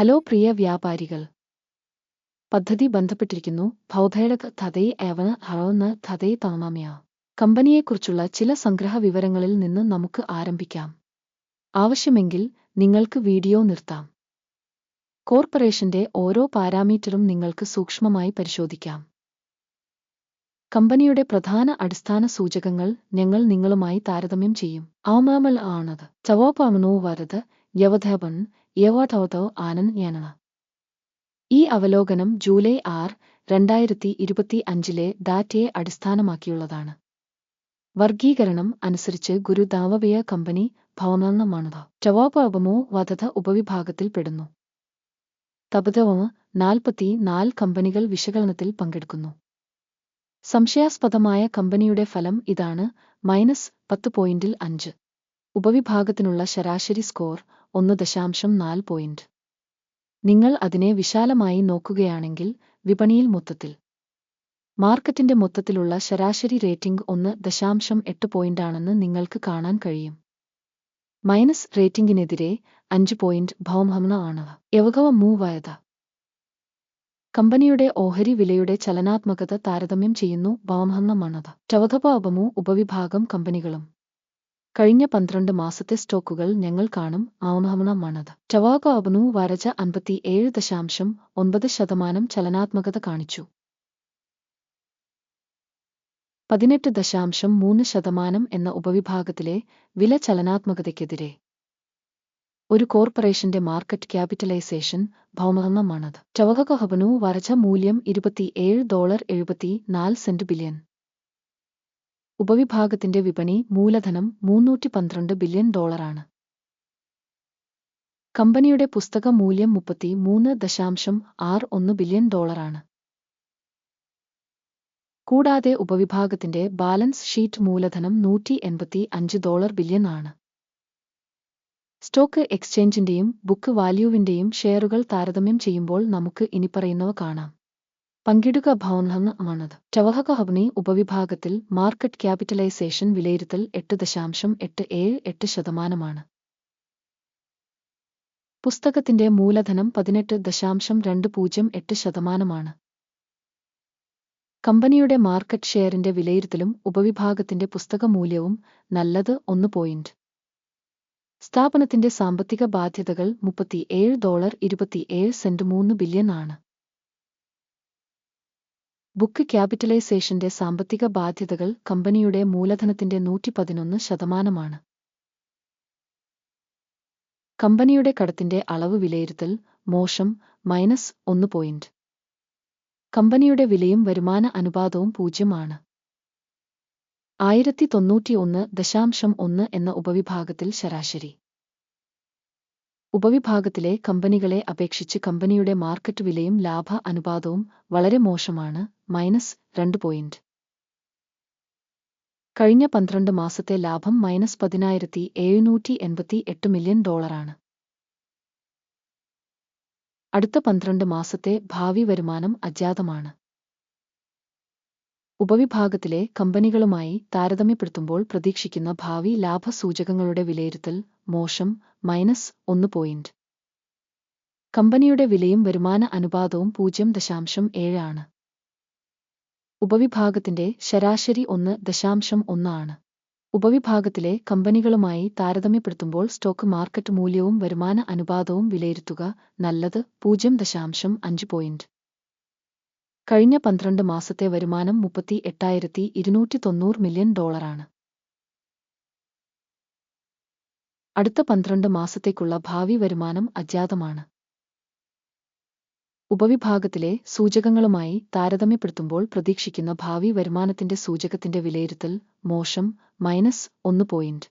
Hello പ്രിയ വ്യാപാരികൾ. പദ്ധതി ബന്ധപ്പെട്ടിരിക്കുന്നു. ഭൗതേടക ധതൈ ഏവന ഹറോന്ന് തണമയ കമ്പനിയെക്കുറിച്ചുള്ള ചില സംഗ്രഹ വിവരങ്ങളിൽ നിന്ന് നമുക്ക് ആരംഭിക്കാം. ആവശ്യമെങ്കിൽ നിങ്ങൾക്ക് വീഡിയോ നിർത്താം. കോർപ്പറേഷന്റെ ഓരോ പാരാമീറ്ററും നിങ്ങൾക്ക് സൂക്ഷ്മമായി പരിശോധിക്കാം. കമ്പനിയുടെ പ്രധാന അടിസ്ഥാന സൂചകങ്ങൾ ഞങ്ങൾ നിങ്ങളുമായി താരതമ്യം ചെയ്യും. ആമാമൽ ആണത്. ചവോപാമനോ വരത്. യവധപൻ യവതൗതോ ആനന്ദ് ഞാനാണ് ഈ അവലോകനം ജൂലൈ ആറ് രണ്ടായിരത്തി ഇരുപത്തി അഞ്ചിലെ ഡാറ്റയെ അടിസ്ഥാനമാക്കിയുള്ളതാണ്. വർഗീകരണം അനുസരിച്ച് ഗുരു ദാവവിയ കമ്പനി ഭവനമാണത് ചവോപാപമോ വധത ഉപവിഭാഗത്തിൽപ്പെടുന്നു തപതവമ നാൽപ്പത്തി നാല് കമ്പനികൾ വിശകലനത്തിൽ പങ്കെടുക്കുന്നു. സംശയാസ്പദമായ കമ്പനിയുടെ ഫലം ഇതാണ് മൈനസ് പത്ത് പോയിന്റിൽ അഞ്ച്. ഉപവിഭാഗത്തിനുള്ള ശരാശരി സ്കോർ ഒന്ന് ദശാംശം നാല് പോയിന്റ് നിങ്ങൾ അതിനെ വിശാലമായി നോക്കുകയാണെങ്കിൽ വിപണിയിൽ മൊത്തത്തിൽ. മാർക്കറ്റിന്റെ മൊത്തത്തിലുള്ള ശരാശരി റേറ്റിംഗ് ഒന്ന് ദശാംശം എട്ട് പോയിന്റാണെന്ന് നിങ്ങൾക്ക് കാണാൻ കഴിയും. മൈനസ് റേറ്റിംഗിനെതിരെ അഞ്ച് പോയിന്റ് ഭൗമഹമന ആണ് യവകവ മൂവായത കമ്പനിയുടെ ഓഹരി വിലയുടെ ചലനാത്മകത താരതമ്യം ചെയ്യുന്നു ഭൗമഹമണത ചവധപാപമു ഉപവിഭാഗം കമ്പനികളും. കഴിഞ്ഞ പന്ത്രണ്ട് മാസത്തെ സ്റ്റോക്കുകൾ ഞങ്ങൾ കാണും ആവണമണമാണത്. ടവാഗോ അവനു വരച്ച അൻപത്തി ഏഴ് ദശാംശം ഒൻപത് ശതമാനം ചലനാത്മകത കാണിച്ചു. പതിനെട്ട് ദശാംശം മൂന്ന് ശതമാനം എന്ന ഉപവിഭാഗത്തിലെ വില ചലനാത്മകതയ്ക്കെതിരെ ഒരു കോർപ്പറേഷന്റെ മാർക്കറ്റ് ക്യാപിറ്റലൈസേഷൻ ഭൗമഹമണത് ചവകഹബനു വരച്ച മൂല്യം ഇരുപത്തിയേഴ് ഡോളർ എഴുപത്തി നാല് സെന്റ് ബില്യൺ. ഉപവിഭാഗത്തിന്റെ വിപണി മൂലധനം മൂന്നൂറ്റി പന്ത്രണ്ട് ബില്യൺ ഡോളറാണ്. കമ്പനിയുടെ പുസ്തക മൂല്യം മുപ്പത്തി മൂന്ന് ദശാംശം ആറ് ഒന്ന് ബില്യൺ ഡോളറാണ്. കൂടാതെ ഉപവിഭാഗത്തിന്റെ ബാലൻസ് ഷീറ്റ് മൂലധനം നൂറ്റി എൺപത്തി അഞ്ച് ഡോളർ ബില്യൺ ആണ്. സ്റ്റോക്ക് എക്സ്ചേഞ്ചിന്റെയും ബുക്ക് വാല്യൂവിന്റെയും ഷെയറുകൾ താരതമ്യം ചെയ്യുമ്പോൾ നമുക്ക് ഇനിപ്പറയുന്നവ കാണാം. പങ്കിടുക ടവഹക ഹബ്നി ഉപവിഭാഗത്തിൽ മാർക്കറ്റ് ക്യാപിറ്റലൈസേഷൻ വിലയിരുത്തൽ എട്ട് ദശാംശം എട്ട് ഏഴ് എട്ട് ശതമാനമാണ്. പുസ്തകത്തിന്റെ മൂലധനം പതിനെട്ട് ദശാംശം രണ്ട് പൂജ്യം എട്ട് ശതമാനമാണ്. കമ്പനിയുടെ മാർക്കറ്റ് ഷെയറിന്റെ വിലയിരുത്തലും ഉപവിഭാഗത്തിന്റെ പുസ്തക മൂല്യവും നല്ലത് ഒന്ന് പോയിന്റ്. സ്ഥാപനത്തിന്റെ സാമ്പത്തിക ബാധ്യതകൾ മുപ്പത്തിയേഴ് ഡോളർ ഇരുപത്തിയേഴ് സെന്റ് മൂന്ന് ബില്യൺ ആണ്. ബുക്ക് ക്യാപിറ്റലൈസേഷന്റെ സാമ്പത്തിക ബാധ്യതകൾ കമ്പനിയുടെ മൂലധനത്തിന്റെ നൂറ്റി പതിനൊന്ന് ശതമാനമാണ്. കമ്പനിയുടെ കടത്തിന്റെ അളവ് വിലയിരുത്തൽ മോശം മൈനസ് ഒന്ന് പോയിന്റ്. കമ്പനിയുടെ വിലയും വരുമാന അനുപാതവും പൂജ്യമാണ്. ആയിരത്തി തൊണ്ണൂറ്റിയൊന്ന് ദശാംശം ഒന്ന് എന്ന ഉപവിഭാഗത്തിൽ ശരാശരി. ഉപവിഭാഗത്തിലെ കമ്പനികളെ അപേക്ഷിച്ച് കമ്പനിയുടെ മാർക്കറ്റ് വിലയും ലാഭ അനുപാതവും വളരെ മോശമാണ് മൈനസ് രണ്ട് പോയിന്റ്. കഴിഞ്ഞ പന്ത്രണ്ട് മാസത്തെ ലാഭം മൈനസ് പതിനായിരത്തി എഴുന്നൂറ്റി എൺപത്തി എട്ട് മില്യൺ ഡോളറാണ്. അടുത്ത പന്ത്രണ്ട് മാസത്തെ ഭാവി വരുമാനം അജ്ഞാതമാണ്. ഉപവിഭാഗത്തിലെ കമ്പനികളുമായി താരതമ്യപ്പെടുത്തുമ്പോൾ പ്രതീക്ഷിക്കുന്ന ഭാവി ലാഭസൂചകങ്ങളുടെ വിലയിരുത്തൽ മോശം മൈനസ് ഒന്ന് പോയിന്റ് കമ്പനിയുടെ വിലയും വരുമാന അനുപാതവും പൂജ്യം ദശാംശം ഏഴാണ് ഉപവിഭാഗത്തിന്റെ ശരാശരി ഒന്ന് ദശാംശം ഒന്നാണ് ഉപവിഭാഗത്തിലെ കമ്പനികളുമായി താരതമ്യപ്പെടുത്തുമ്പോൾ സ്റ്റോക്ക് മാർക്കറ്റ് മൂല്യവും വരുമാന അനുപാതവും വിലയിരുത്തുക നല്ലത് പൂജ്യം ദശാംശം അഞ്ച് പോയിന്റ് കഴിഞ്ഞ പന്ത്രണ്ട് മാസത്തെ വരുമാനം മുപ്പത്തി എട്ടായിരത്തി ഇരുന്നൂറ്റി തൊണ്ണൂറ് മില്യൺ ഡോളറാണ് അടുത്ത പന്ത്രണ്ട് മാസത്തേക്കുള്ള ഭാവി വരുമാനം അജ്ഞാതമാണ്. ഉപവിഭാഗത്തിലെ സൂചകങ്ങളുമായി താരതമ്യപ്പെടുത്തുമ്പോൾ പ്രതീക്ഷിക്കുന്ന ഭാവി വരുമാനത്തിന്റെ സൂചകത്തിന്റെ വിലയിരുത്തൽ മോശം മൈനസ് ഒന്ന് പോയിന്റ്.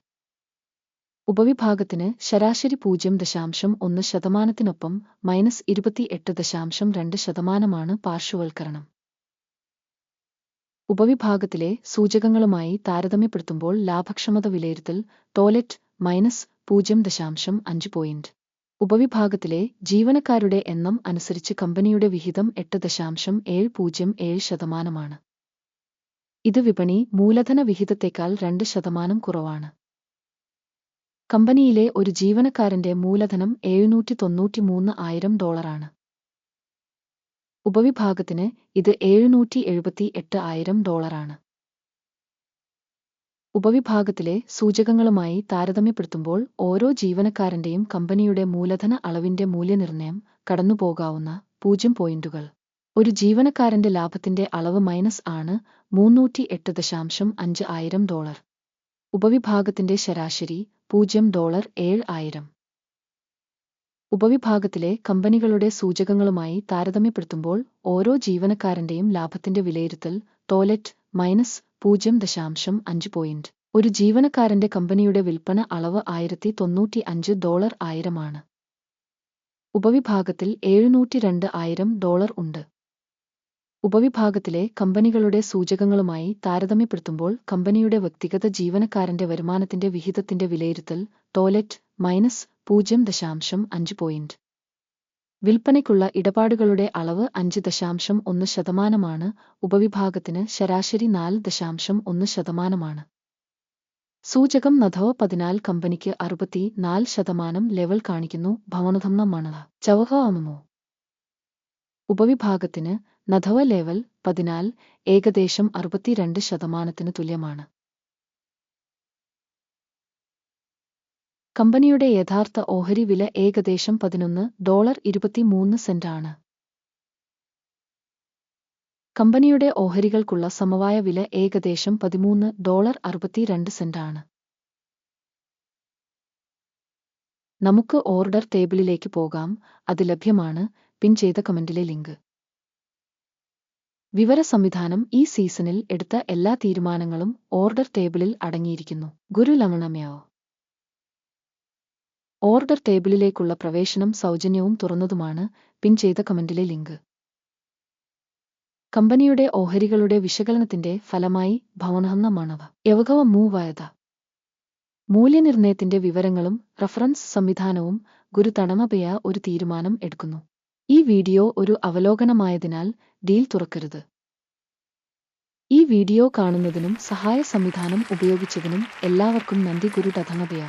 ഉപവിഭാഗത്തിന് ശരാശരി പൂജ്യം ദശാംശം ഒന്ന് ശതമാനത്തിനൊപ്പം മൈനസ് ഇരുപത്തിയെട്ട് ദശാംശം രണ്ട് ശതമാനമാണ് പാർശ്വവൽക്കരണം. ഉപവിഭാഗത്തിലെ സൂചകങ്ങളുമായി താരതമ്യപ്പെടുത്തുമ്പോൾ ലാഭക്ഷമത വിലയിരുത്തൽ ടോയ്ലറ്റ് മൈനസ് പൂജ്യം ദശാംശം അഞ്ച് പോയിന്റ് ഉപവിഭാഗത്തിലെ ജീവനക്കാരുടെ എണ്ണം അനുസരിച്ച് കമ്പനിയുടെ വിഹിതം എട്ട് ദശാംശം ഏഴ് പൂജ്യം ഏഴ് ശതമാനമാണ്. ഇത് വിപണി മൂലധന വിഹിതത്തേക്കാൾ രണ്ട് ശതമാനം കുറവാണ്. കമ്പനിയിലെ ഒരു ജീവനക്കാരന്റെ മൂലധനം എഴുന്നൂറ്റി തൊണ്ണൂറ്റിമൂന്ന് ആയിരം ഡോളറാണ്. ഉപവിഭാഗത്തിന് ഇത് എഴുന്നൂറ്റി എഴുപത്തി എട്ട് ആയിരം ഡോളറാണ്. ഉപവിഭാഗത്തിലെ സൂചകങ്ങളുമായി താരതമ്യപ്പെടുത്തുമ്പോൾ ഓരോ ജീവനക്കാരന്റെയും കമ്പനിയുടെ മൂലധന അളവിന്റെ മൂല്യനിർണയം കടന്നുപോകാവുന്ന പൂജ്യം പോയിന്റുകൾ. ഒരു ജീവനക്കാരന്റെ ലാഭത്തിന്റെ അളവ് മൈനസ് ആണ് മൂന്നൂറ്റി എട്ട് ദശാംശം അഞ്ച് ആയിരം ഡോളർ. ഉപവിഭാഗത്തിന്റെ ശരാശരി പൂജ്യം ഡോളർ ഏഴ് ആയിരം. ഉപവിഭാഗത്തിലെ കമ്പനികളുടെ സൂചകങ്ങളുമായി താരതമ്യപ്പെടുത്തുമ്പോൾ ഓരോ ജീവനക്കാരന്റെയും ലാഭത്തിന്റെ വിലയിരുത്തൽ ടോയ്ലറ്റ് മൈനസ് പൂജ്യം ദശാംശം അഞ്ച് പോയിന്റ് ഒരു ജീവനക്കാരന്റെ കമ്പനിയുടെ വിൽപ്പന അളവ് ആയിരത്തി തൊണ്ണൂറ്റി അഞ്ച് ഡോളർ ആയിരമാണ്. ഉപവിഭാഗത്തിൽ എഴുന്നൂറ്റി രണ്ട് ആയിരം ഡോളർ ഉണ്ട്. ഉപവിഭാഗത്തിലെ കമ്പനികളുടെ സൂചകങ്ങളുമായി താരതമ്യപ്പെടുത്തുമ്പോൾ കമ്പനിയുടെ വ്യക്തിഗത ജീവനക്കാരന്റെ വരുമാനത്തിന്റെ വിഹിതത്തിന്റെ വിലയിരുത്തൽ ടോയ്ലറ്റ് മൈനസ് പൂജ്യം ദശാംശം അഞ്ച് പോയിന്റ് വിൽപ്പനയ്ക്കുള്ള ഇടപാടുകളുടെ അളവ് അഞ്ച് ദശാംശം ഒന്ന് ശതമാനമാണ് ഉപവിഭാഗത്തിന് ശരാശരി നാല് ദശാംശം ഒന്ന് ശതമാനമാണ്. സൂചകം നധവ പതിനാല് കമ്പനിക്ക് അറുപത്തി നാല് ശതമാനം ലെവൽ കാണിക്കുന്നു ഭവനധംന മണ ചവഹാമമോ ഉപവിഭാഗത്തിന് നഥവ ലെവൽ പതിനാല് ഏകദേശം അറുപത്തിരണ്ട് ശതമാനത്തിന് തുല്യമാണ്. കമ്പനിയുടെ യഥാർത്ഥ ഓഹരി വില ഏകദേശം പതിനൊന്ന് ഡോളർ ഇരുപത്തിമൂന്ന് സെന്റാണ്. കമ്പനിയുടെ ഓഹരികൾക്കുള്ള സമവായ വില ഏകദേശം പതിമൂന്ന് ഡോളർ അറുപത്തിരണ്ട് സെന്റാണ്. നമുക്ക് ഓർഡർ ടേബിളിലേക്ക് പോകാം. അത് ലഭ്യമാണ്. പിൻ ചെയ്ത കമന്റിലെ ലിങ്ക്. വിവര സംവിധാനം ഈ സീസണിൽ എടുത്ത എല്ലാ തീരുമാനങ്ങളും ഓർഡർ ടേബിളിൽ അടങ്ങിയിരിക്കുന്നു. ഗുരു ലമണമയോ ഓർഡർ ടേബിളിലേക്കുള്ള പ്രവേശനം സൗജന്യവും തുറന്നതുമാണ് പിൻ ചെയ്ത കമന്റിലെ ലിങ്ക്. കമ്പനിയുടെ ഓഹരികളുടെ വിശകലനത്തിന്റെ ഫലമായി ഭവനഹന്ന മണവ യവകവ മൂവായത. മൂല്യനിർണയത്തിന്റെ വിവരങ്ങളും റഫറൻസ് സംവിധാനവും ഗുരു തണമപയ ഒരു തീരുമാനം എടുക്കുന്നു. ഈ വീഡിയോ ഒരു അവലോകനമായതിനാൽ ഡീൽ തുറക്കരുത്. ഈ വീഡിയോ കാണുന്നതിനും സഹായ സംവിധാനം ഉപയോഗിച്ചതിനും എല്ലാവർക്കും നന്ദി ഗുരു ടധമപയ